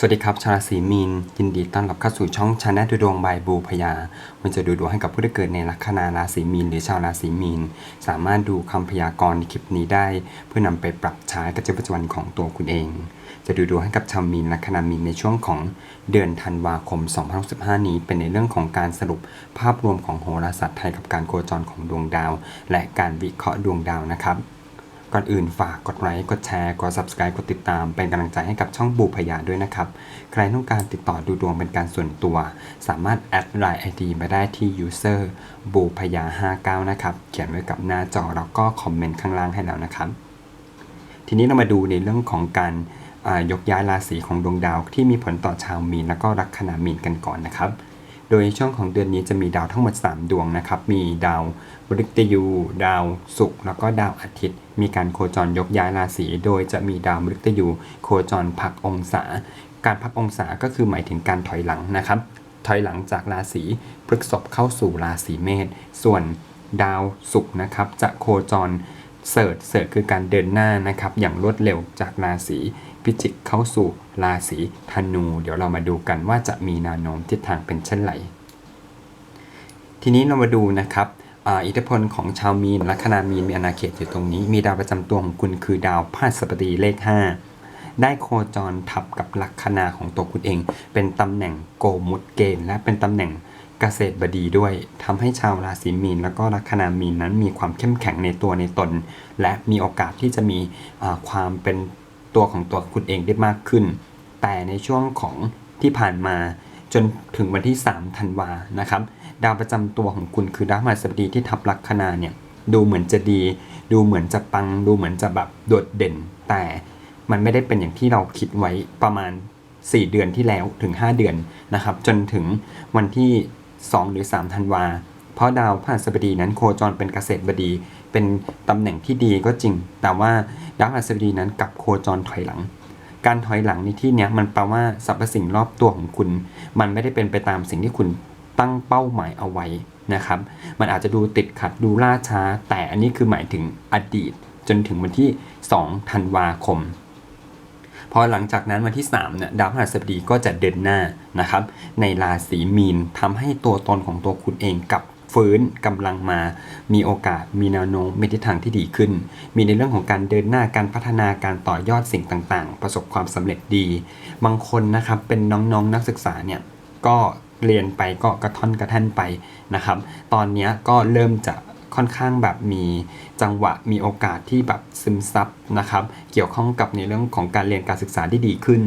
สวัสดีครับชาวราศีมีน ยินดีต้อนรับเข้าสู่ช่องชาแนลดูดวงบายบูพยามันจะดูดวงให้กับผู้ที่เกิดในลัคนาราศีมีน หรือชาวราศีมีน สามารถดูคำพยากรณ์ในคลิปนี้ได้ เพื่อนำไปปรับใช้กับชีวิตประจำวันของตัวคุณเอง จะดูดวงให้กับชาวมีนลัคนามีนในช่วงของเดือนธันวาคม 2065นี้ เป็นในเรื่องของการสรุปภาพรวมของโหราศาสตร์ไทยกับการโคจรของดวงดาว และการวิเคราะห์ดวงดาวนะครับ ก่อนอื่นฝากกดไลค์กดแชร์กด subscribe กดติดตาม เป็นกำลังใจให้กับช่องบูพยาด้วยนะครับ ใครต้องการติดต่อดูดวงเป็นการส่วนตัว สามารถแอดไลน์ ID มาได้ที่ user บูพยา59 นะครับ เขียนไว้กับหน้าจอแล้วก็คอมเมนต์ข้างล่างให้แล้วนะครับ ทีนี้เรามาดูในเรื่องของการยกย้ายราศีของดวงดาวที่มีผลต่อชาวมีนแล้วก็ลัคนามีนกันก่อนนะครับ โดยช่วงของเดือนนี้จะมีดาวทั้งหมด 3 ดวงนะครับ มีดาวพฤกยูดาวศุกร์แล้วก็ดาวอาทิตย์ มีการโคจรยกย้ายราศี โดยจะมีดาวพฤกยูโคจรพักองศา การพักองศาก็คือหมายถึงการถอยหลังนะครับ ถอยหลังจากราศีพฤษภเข้าสู่ราศีเมษ ส่วนดาวศุกร์นะครับจะโคจรเสิร์ชเสิร์ชคือการเดินหน้านะครับอย่างรวดเร็วจากราศี พิจิกเข้าสู่ราศีธนู เดี๋ยวเรามาดูกันว่าจะมีแนวโน้มทิศทางเป็นเช่นไร ทีนี้เรามาดูนะครับอิทธิพลของชาวมีนลัคนามีนมีอาณาเขตอยู่ตรงนี้ มีดาวประจำตัวของคุณคือดาวพฤหัสบดีเลข 5 ได้โคจรทับกับลัคนาของตัวคุณเอง เป็นตำแหน่งโกมุตเกณฑ์และเป็นตำแหน่งเกษตรบดีด้วยทำให้ชาวราศีมีน แล้วก็ลัคนามีนนั้นมีความเข้มแข็งในตัวในตน และมีโอกาสที่จะมีความเป็น ตัวของตัวคุณเองได้มากขึ้น แต่ในช่วงของที่ผ่านมาจนถึงวันที่3ธันวานะครับ ดาวประจำตัวของคุณคือดาวพฤหัสบดีที่ทับลัคนาเนี่ยดูเหมือนจะดี ดูเหมือนจะปัง ดูเหมือนจะแบบโดดเด่น แต่มันไม่ได้เป็นอย่างที่เราคิดไว้ประมาณ 4 เดือนที่แล้วถึง 5 เดือนนะครับ จนถึงวันที่ 2 หรือ3ธันวา เพราะดาวพฤหัสบดีนั้นโคจรเป็นเกษตรบดี เป็นตำแหน่งที่ดีก็จริง แต่ว่า ดาวพฤหัสบดีนั้นกับโคจรถอยหลัง การถอยหลังในที่นี้มันแปลว่าสรรพสิ่งรอบตัวของคุณ มันไม่ได้เป็นไปตามสิ่งที่คุณตั้งเป้าหมายเอาไว้นะครับ มันอาจจะดูติดขัดดูล่าช้า แต่อันนี้คือหมายถึงอดีต จนถึงวันที่ 2 ธันวาคม พอหลังจากนั้นวันที่3เนี่ยดาวพฤหัสบดีก็จะเดินหน้านะครับ ในราศีมีนทำให้ตัวตนของตัวคุณเองกลับ ฟื้นกำลังมา มีโอกาสมีแนวโน้มมีทิศทางที่ดีขึ้น มีในเรื่องของการเดินหน้าการพัฒนาการต่อยอดสิ่งต่างๆ ประสบความสำเร็จดี บางคนนะครับเป็นน้องๆนนักศึกษาเนี่ยก็เรียนไปก็กระท่อนกระแท่นไปนะครับ ตอนนี้ก็เริ่มจะ ค่อนข้างแบบมีจังหวะมีโอกาสที่แบบซึมซับนะครับ เกี่ยวข้องกับในเรื่องของการเรียนการศึกษาที่ดีขึ้น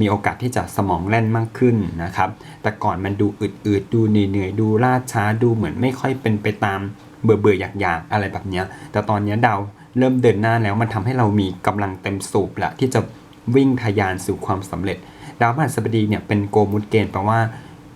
มีโอกาสที่จะสมองแล่นมากขึ้นนะครับ แต่ก่อนมันดูอืดๆดูเหนื่อยๆดูล่าช้าดูเหมือนไม่ค่อยเป็นไปตามเบื่อเบื่อๆอยากๆอะไรแบบเนี้ยแต่ตอนนี้ดาวเริ่มเดินหน้าแล้วมันทำให้เรามีกำลังเต็มสูบละที่จะวิ่งทะยานสู่ความสำเร็จ ดาวพฤหัสบดีเนี่ยเป็นโกมุตเกณฑ์แปลว่า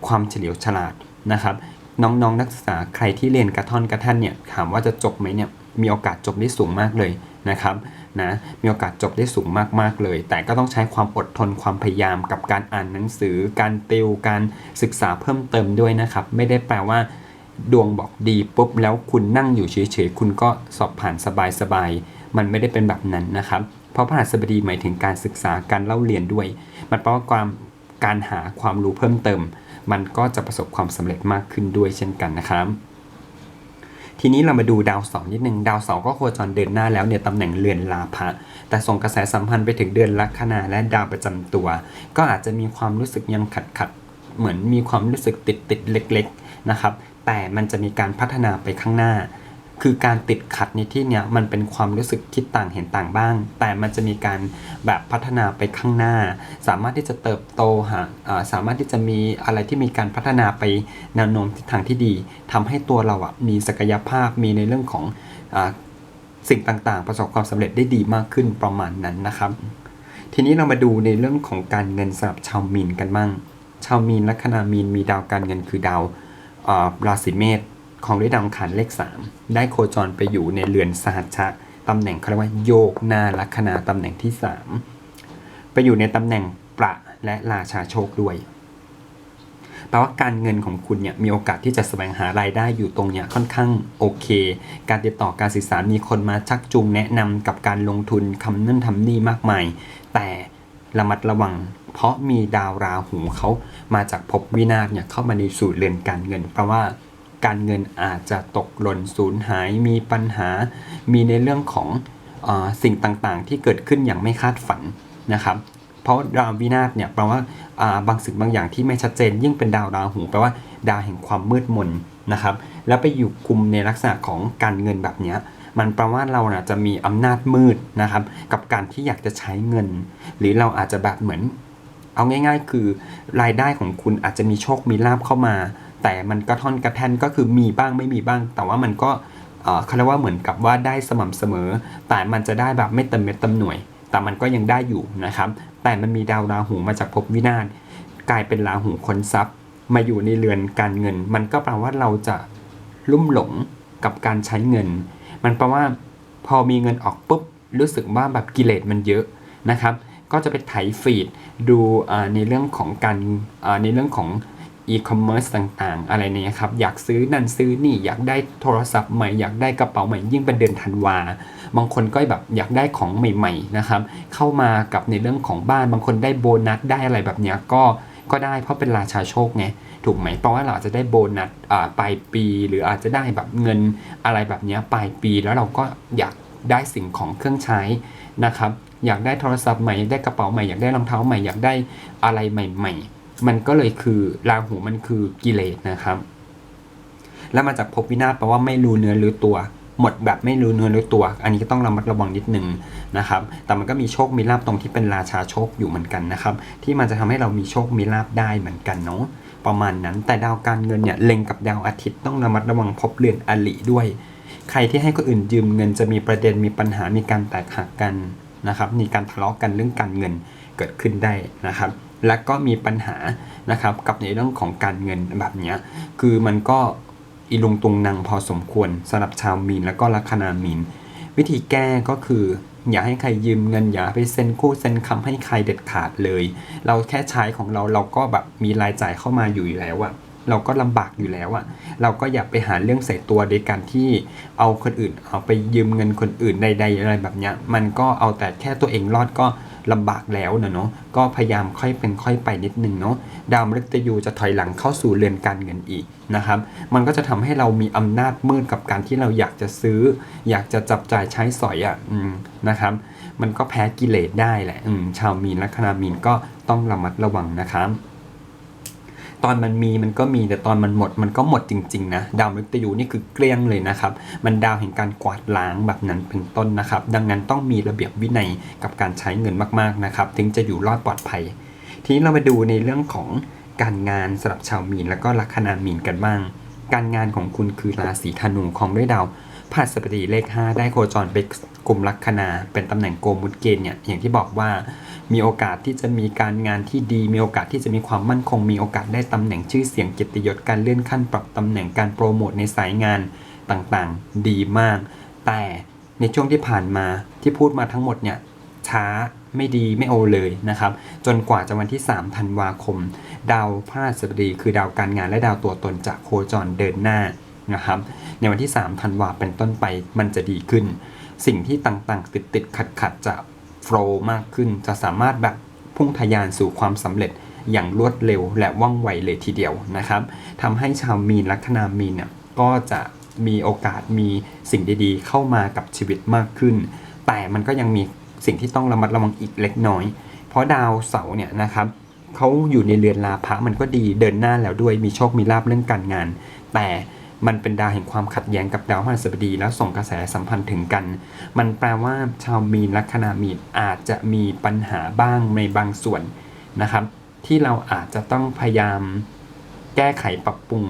ความเฉลียวฉลาดนะครับ น้องๆนักศึกษาใครที่เรียนกระท่อนกระท่นเนี่ยถามว่าจะจบไหมเนี่ยมีโอกาสจบได้สูงมากเลยนะครับนะมีโอกาสจบได้สูงมากๆเลย แต่ก็ต้องใช้ความอดทนความพยายามกับการอ่านหนังสือ การติวการศึกษาเพิ่มเติมด้วยนะครับ ไม่ได้แปลว่า ดวงบอกดีปุ๊บแล้วคุณนั่งอยู่เฉยๆคุณก็สอบผ่านสบายๆมันไม่ได้เป็นแบบนั้นนะครับ เพราะพระหัสบดีหมายถึงการศึกษาการเล่าเรียนด้วย มันแปลว่าความการหาความรู้เพิ่มเติม มันก็จะประสบความสำเร็จมากขึ้นด้วยเช่นกันนะครับทีนี้เรามาดูดาวเสาร์นิดนึงดาวเสาร์ก็โคจรเดินหน้าแล้วเนี่ยตำแหน่งเรือนลาภะแต่ส่งกระแสสัมพันธ์ไปถึงเดือนลัคนาและดาวประจำตัว ก็อาจจะมีความรู้สึกยังขัดขัดเหมือนมีความรู้สึกติดติดเล็ก ๆนะครับ แต่มันจะมีการพัฒนาไปข้างหน้า คือการติดขัดในที่เนี้ยมันเป็นความรู้สึกคิดต่างเห็นต่างบ้าง แต่มันจะมีการแบบพัฒนาไปข้างหน้า สามารถที่จะเติบโตหาสามารถที่จะมีอะไรที่มีการพัฒนาไปแนวโน้มทิศทางที่ดีทำให้ตัวเราอะมีศักยภาพมีในเรื่องของอสิ่งต่างๆ ประสบความสำเร็จได้ดีมากขึ้นประมาณนั้นนะครับ ทีนี้เรามาดูในเรื่องของการเงินสำหรับชาวมีนกันบ้าง ชาวมีนลัคนามีนมีดาวการเงินคือดาวราศีเมษ ของด้วยดาวอังคารเลข 3 ได้โคจรไปอยู่ในเรือนสหัชชะตำแหน่งเขาเรียกว่าโยกหน้าลัคนาตำแหน่งที่ 3 ไปอยู่ในตำแหน่งประและราชาโชคด้วยแปลว่าการเงินของคุณเนี่ยมีโอกาสที่จะแสวงหารายได้อยู่ตรงเนี้ยค่อนข้างโอเค การติดต่อการสื่อสารมีคนมาชักจูงแนะนำกับการลงทุนคำนั่นทำนี่มากมาย แต่ระมัดระวัง เพราะมีดาวราหูเขามาจากภพวินาศเนี่ยเข้ามาในสู่เรือนการเงิน เพราะว่า การเงินอาจจะตกหล่นสูญหาย มีปัญหา มีในเรื่องของอสิ่งต่างๆ ที่เกิดขึ้นอย่างไม่คาดฝันนะครับเพราะดาววินาศเนี่ยแปลว่าาบางสิ่งบางอย่างที่ไม่ชัดเจน ยิ่งเป็นดาวราหูแปลว่าดาวแห่งความมืดมนนะครับ แล้วไปอยู่กลุ่มในลักษณะของการเงินแบบนี้มันแปลว่าเรานะจะมีอำนาจมืดนะครับ กับการที่อยากจะใช้เงิน หรือเราอาจจะแบบเหมือน เอาง่าย ๆ คือรายได้ของคุณอาจจะมีโชคมีลาบเข้ามา แต่มันกระท่อนกระแท่นก็คือมีบ้างไม่มีบ้าง แต่ว่ามันก็เขาเรียกว่าเหมือนกับว่าได้สม่ำเสมอ แต่มันจะได้แบบไม่เต็มเม็ดเต็มหน่วย แต่มันก็ยังได้อยู่นะครับ แต่มันมีดาวราหูมาจากภพวินาศกลายเป็นราหูคนทรัพย์ มาอยู่ในเรือนการเงิน มันก็แปลว่าเราจะลุ่มหลงกับการใช้เงิน มันแปลว่าพอมีเงินออกปุ๊บรู้สึกว่าแบบกิเลสมันเยอะนะครับ ก็จะไปไถฟีดดูในเรื่องของการในเรื่องของ อีคอมเมิร์ซต่างๆ อะไรเนี่ยครับ อยากซื้อนั่นซื้อนี่อยากได้โทรศัพท์ใหม่อยากได้กระเป๋าใหม่ยิ่งเป็นเดือนธันวา บางคนก็แบบอยากได้ของใหม่ๆนะครับ เข้ามากับในเรื่องของบ้านบางคนได้โบนัสได้อะไรแบบเนี้ยก็ก็ได้เพราะเป็นราชาโชคไงถูกไหมเพราะว่าเราอาจจะได้โบนัสอ่าปลายปี หรืออาจจะได้แบบเงินอะไรแบบเนี้ยปลายปีแล้วเราก็อยากได้สิ่งของเครื่องใช้นะครับ อยากได้โทรศัพท์ใหม่อยากได้กระเป๋าใหม่อยากได้รองเท้าใหม่อยากได้อะไรใหม่ ๆ มันก็เลยคือราหูมันคือกิเลสนะครับ แล้วมาจากภพวินาศแปลว่าไม่รู้เนื้อรู้ตัว หมดแบบไม่รู้เนื้อรู้ตัว อันนี้ก็ต้องระมัดระวังนิดนึงนะครับ แต่มันก็มีโชคมีลาบตรงที่เป็นราชาโชคอยู่เหมือนกันนะครับ ที่มันจะทำให้เรามีโชคมีลาบได้เหมือนกันเนาะประมาณนั้น แต่ดาวการเงินเนี่ยเล็งกับดาวอาทิตย์ต้องระมัดระวังพบเรือนอลิด้วย ใครที่ให้คนอื่นยืมเงินจะมีประเด็นมีปัญหามีการแตกหักกันนะครับ มีการทะเลาะกันเรื่องการเงินเกิดขึ้นได้นะครับ และก็มีปัญหานะครับกับในเรื่องของการเงินแบบนี้คือมันก็อีลุงตุงนางพอสมควรสำหรับชาวมีนแล้วก็ลัคนามีน วิธีแก้ก็คือ อย่าให้ใครยืมเงินอย่าไปเซ็นคู่เซ็นคำให้ใครเด็ดขาดเลย เราแค่ใช้ของเราเราก็แบบมีรายจ่ายเข้ามาอยู่แล้วอะเราก็ลำบากอยู่แล้วอะเราก็อย่าไปหาเรื่องใส่ตัวโดยการที่เอาคนอื่นเอาไปยืมเงินคนอื่นใดๆอะไรแบบเนี้ยมันก็เอาแต่แค่ตัวเองรอดก็ ลำบากแล้วนะเนาะก็พยายามค่อยเป็นค่อยไปนิดนึงเนาะดาวมฤตยูจะถอยหลังเข้าสู่เรือนการเงินอีกนะครับ มันก็จะทำให้เรามีอำนาจมืดกับการที่เราอยากจะซื้อ อยากจะจับจ่ายใช้สอยอะนะครับ มันก็แพ้กิเลสได้แหละชาวมีนและคณามีนก็ต้องระมัดระวังนะครับ ตอนมันมีมันก็มีแต่ตอนมันหมดมันก็หมดจริงๆนะดาวมฤตยูนี่คือเกลี้ยงเลยนะครับ มันดาวแห่งการกวาดล้างแบบนั้นเป็นต้นนะครับ ดังนั้นต้องมีระเบียบวินัยกับการใช้เงินมากๆนะครับถึงจะอยู่รอดปลอดภัย ทีนี้เรามาดูในเรื่องของการงานสำหรับชาวมีนแล้วก็ลัคนามีนกันบ้าง การงานของคุณคือราศีธนูของด้วยดาว พฤหัสบดีเลข 5 ได้โคจรไปกลุ่มลัคนา เป็นตำแหน่งโกมุตเกณฑ์เนี่ยอย่างที่บอกว่ามีโอกาสที่จะมีการงานที่ดี มีโอกาสที่จะมีความมั่นคง มีโอกาสได้ตำแหน่งชื่อเสียงเกียรติยศการเลื่อนขั้นปรับตำแหน่งการโปรโมทในสายงานต่างๆ ดีมาก แต่ในช่วงที่ผ่านมาที่พูดมาทั้งหมดเนี่ยช้าไม่ดีไม่โอเลยนะครับ จนกว่าจะวันที่ 3 ธันวาคม ดาวพฤหัสบดี คือดาวการงานและดาวตัวตนจะโคจรเดินหน้า นะครับในวันที่ 3 ธันวาเป็นต้นไปมันจะดีขึ้น สิ่งที่ต่างๆ ติดติดขัดขัดจะโฟล์มากขึ้น จะสามารถแบบพุ่งทะยานสู่ความสำเร็จอย่างรวดเร็วและว่องไวเลยทีเดียวนะครับทำให้ชาวมีนลัคนามีนเนี่ยก็จะมีโอกาสมีสิ่งดีๆ เข้ามากับชีวิตมากขึ้น แต่มันก็ยังมีสิ่งที่ต้องระมัดระวังอีกเล็กน้อย เพราะดาวเสาร์เนี่ยนะครับเขาอยู่ในเรือนลาภะมันก็ดีเดินหน้าแล้วด้วยมีโชคมีลาภเรื่องการงาน แต่ มันเป็นดาวแห่งความขัดแย้งกับดาวพฤหัสบดี แล้วส่งกระแสสัมพันธ์ถึงกัน มันแปลว่าชาวมีนลัคนามีนอาจจะมีปัญหาบ้างในบางส่วนนะครับ ที่เราอาจจะต้องพยายามแก้ไขปรับปรุง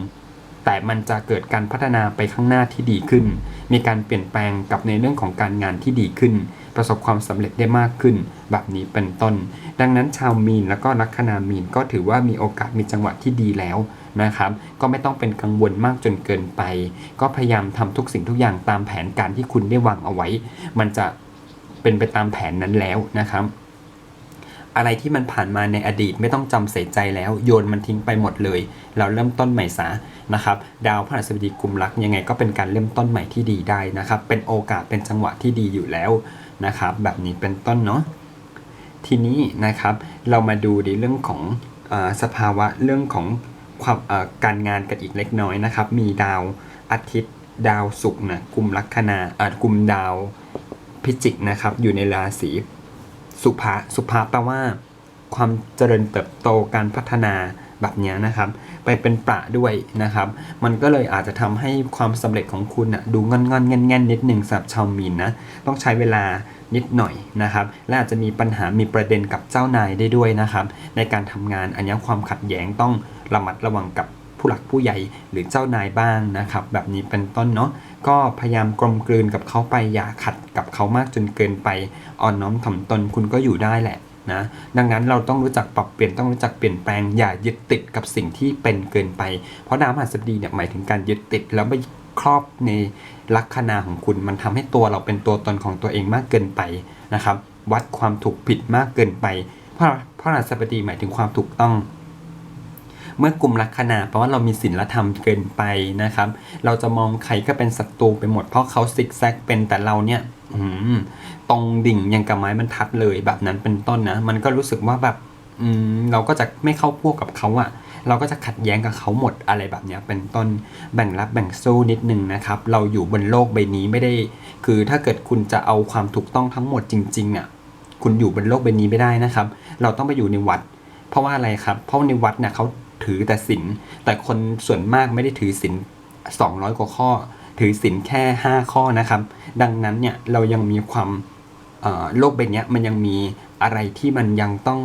แต่มันจะเกิดการพัฒนาไปข้างหน้าที่ดีขึ้น มีการเปลี่ยนแปลงกับในเรื่องของการงานที่ดีขึ้น ประสบความสำเร็จได้มากขึ้น แบบนี้เป็นต้น ดังนั้นชาวมีนแล้วก็ลัคนามีนก็ถือว่ามีโอกาสมีจังหวะที่ดีแล้วนะครับ ก็ไม่ต้องเป็นกังวลมากจนเกินไป ก็พยายามทำทุกสิ่งทุกอย่างตามแผนการที่คุณได้วางเอาไว้ มันจะเป็นไปตามแผนนั้นแล้วนะครับอะไรที่มันผ่านมาในอดีตไม่ต้องจำใส่ใจแล้วโยนมันทิ้งไปหมดเลย เราเริ่มต้นใหม่ซะนะครับ ดาวพฤหัสบดีกุมรักยังไงก็เป็นการเริ่มต้นใหม่ที่ดีได้นะครับ เป็นโอกาสเป็นจังหวะที่ดีอยู่แล้ว นะครับ แบบนี้เป็นต้นเนาะทีนี้นะครับเรามาดูในเรื่องของอสภาวะเรื่องของความการงานกันอีกเล็กน้อยนะครับ มีดาวอาทิตย์ ดาวศุกร์นะกลุ่มลัคนาอ่ากลุ่มดาวพิจิกนะครับ อยู่ในราศีสุภะสุภะแปลว่า ความเจริญเติบโตการพัฒนาแบบนี้นะครับ ไปเป็นประด้วยนะครับ มันก็เลยอาจจะทำให้ความสำเร็จของคุณนะดูงอนงอนแง่นแง่นนิดหนึ่งสำหรับชาวมีนนะ ต้องใช้เวลานิดหน่อยนะครับ และอาจจะมีปัญหา มีประเด็นกับเจ้านายได้ด้วยนะครับ ในการทำงานอันนี้ความขัดแย้งต้องระมัดระวังกับผู้หลักผู้ใหญ่หรือเจ้านายบ้างนะครับ แบบนี้เป็นต้นเนาะก็พยายามกลมกลืนกับเขาไปอย่าขัดกับเขามากจนเกินไปอ่อนน้อมถ่อมตนคุณก็อยู่ได้แหละ นะดังนั้นเราต้องรู้จักปรับเปลี่ยนต้องรู้จักเปลี่ยนแปลงอย่ายึดติดกับสิ่งที่เป็นเกินไป เพราะดาวมหัสบดีเนี่ยหมายถึงการยึดติดแล้วไปครอบในลัคนาของคุณ มันทำให้ตัวเราเป็นตัวตนของตัวเองมากเกินไปนะครับ วัดความถูกผิดมากเกินไป เพราะพระราสบดีหมายถึงความถูกต้อง เมื่อกลุ่มลัคนาแปลว่าเรามีศีลธรรมเกินไปนะครับ เราจะมองใครก็เป็นศัตรูไปหมดเพราะเขาซิกแซกเป็นแต่เราเนี่ยอืตรงดิ่งยังกับไม้บรรทัดเลยแบบนั้นเป็นต้นนะ มันก็รู้สึกว่าแบบอืมเราก็จะไม่เข้าพวกกับเขาอะเราก็จะขัดแย้งกับเขาหมดอะไรแบบเนี้ยเป็นต้นแบ่งรับแบ่งสู้นิดนึงนะครับ เราอยู่บนโลกใบนี้ไม่ได้ คือถ้าเกิดคุณจะเอาความถูกต้องทั้งหมดจริงๆอะคุณอยู่บนโลกใบนี้ไม่ได้นะครับ เราต้องไปอยู่ในวัด เพราะว่าอะไรครับ เพราะในวัดเนี่ยเขา ถือแต่ศีลแต่คนส่วนมากไม่ได้ถือศีล200 กว่าข้อ ถือศีลแค่ 5 ข้อนะครับ ดังนั้นเนี่ยเรายังมีความโลกใบเนี้ยมันยังมีอะไรที่มันยังต้อง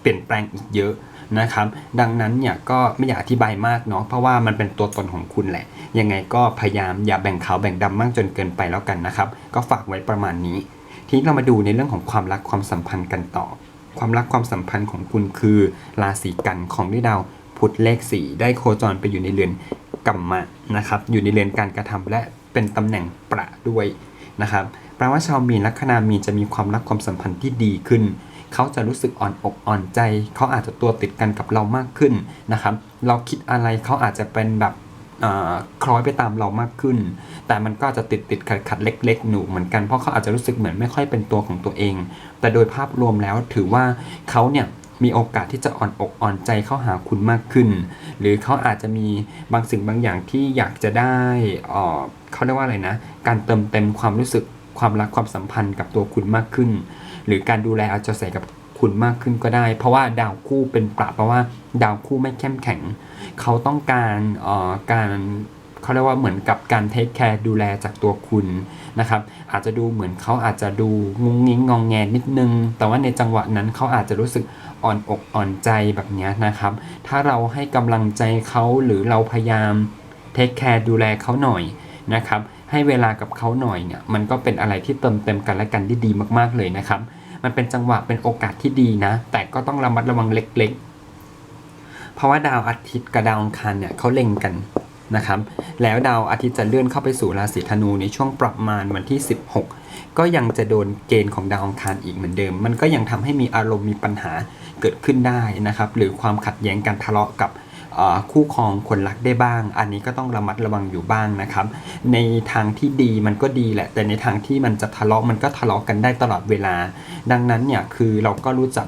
เปลี่ยนแปลงอีกเยอะนะครับ ดังนั้นเนี่ยก็ไม่อยากอธิบายมากเนาะเพราะว่ามันเป็นตัวตนของคุณแหละ ยังไงก็พยายามอย่าแบ่งขาวแบ่งดำมากจนเกินไปแล้วกันนะครับ ก็ฝากไว้ประมาณนี้ ทีนี้เรามาดูในเรื่องของความรักความสัมพันธ์กันต่อ ความรักความสัมพันธ์ของคุณคือราศีกันของด้วยดาว พุธเลขสีได้โคจรไปอยู่ในเรือนกัมมะนะครับ อยู่ในเรือนการกระทำและเป็นตำแหน่งประด้วยนะครับแปลว่าชาวมีนลัคนามีนจะมีความรักความสัมพันธ์ที่ดีขึ้น เขาจะรู้สึกอ่อนอกอ่อนใจ เขาอาจจะตัวติดกันกับเรามากขึ้นนะครับ เราคิดอะไรเขาอาจจะเป็นแบบคล้อยไปตามเรามากขึ้น แต่มันก็จะติดติดขัดขัดเล็ก ๆ หนูเหมือนกัน เพราะเขาอาจจะรู้สึกเหมือนไม่ค่อยเป็นตัวของตัวเอง แต่โดยภาพรวมแล้วถือว่าเขาเนี่ย มีโอกาสที่จะอ่อนอกอ่อนใจเข้าหาคุณมากขึ้น หรือเขาอาจจะมีบางสิ่งบางอย่างที่อยากจะได้เอ่อเขาเรียกว่าอะไรนะ การเติมเต็มความรู้สึกความรักความสัมพันธ์กับตัวคุณมากขึ้น หรือการดูแลเอาใจใส่กับคุณมากขึ้นก็ได้ เพราะว่าดาวคู่เป็นปราบเพราะว่าดาวคู่ไม่เข้มแข็ง เขาต้องการอ่อการ เขาเรียกว่าเหมือนกับการเทคแคร์ดูแลจากตัวคุณนะครับ อาจจะดูเหมือนเขาอาจจะดูงุงงิ้งงองแงนิดนึง แต่ว่าในจังหวะนั้นเขาอาจจะรู้สึกอ่อนอกอ่อนใจแบบนี้นะครับ ถ้าเราให้กำลังใจเขาหรือเราพยายามเทคแคร์ดูแลเขาหน่อยนะครับ ให้เวลากับเขาหน่อยเนี่ยมันก็เป็นอะไรที่เติมเต็มกันและกันที่ดีมากๆเลยนะครับ มันเป็นจังหวะเป็นโอกาสที่ดีนะ แต่ก็ต้องระมัดระวังเล็ก ๆ เพราะว่าดาวอาทิตย์กับดาวอังคารเนี่ยเขาเล็งกัน นะครับแล้วดาวอาทิตย์จะเลื่อนเข้าไปสู่ราศีธนูในช่วงประมาณวันที่ 16 ก็ยังจะโดนเกณฑ์ของดาวอังคารอีกเหมือนเดิม มันก็ยังทำให้มีอารมณ์มีปัญหาเกิดขึ้นได้นะครับ หรือความขัดแย้งการทะเลาะกับคู่ครองคนรักได้บ้าง อันนี้ก็ต้องระมัดระวังอยู่บ้างนะครับ ในทางที่ดีมันก็ดีแหละ แต่ในทางที่มันจะทะเลาะมันก็ทะเลาะกันได้ตลอดเวลา ดังนั้นเนี่ยคือเราก็รู้จัก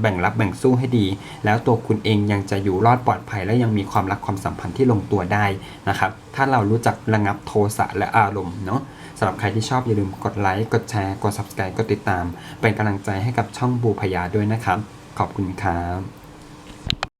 แบ่งรับแบ่งสู้ให้ดี แล้วตัวคุณเองยังจะอยู่รอดปลอดภัย และยังมีความรักความสัมพันธ์ที่ลงตัวได้นะครับ ถ้าเรารู้จักระงับโทสะและอารมณ์เนาะสำหรับใครที่ชอบอย่าลืมกดไลค์กดแชร์กด subscribe กดติดตาม เป็นกำลังใจให้กับช่องบูพยาด้วยนะครับ ขอบคุณครับ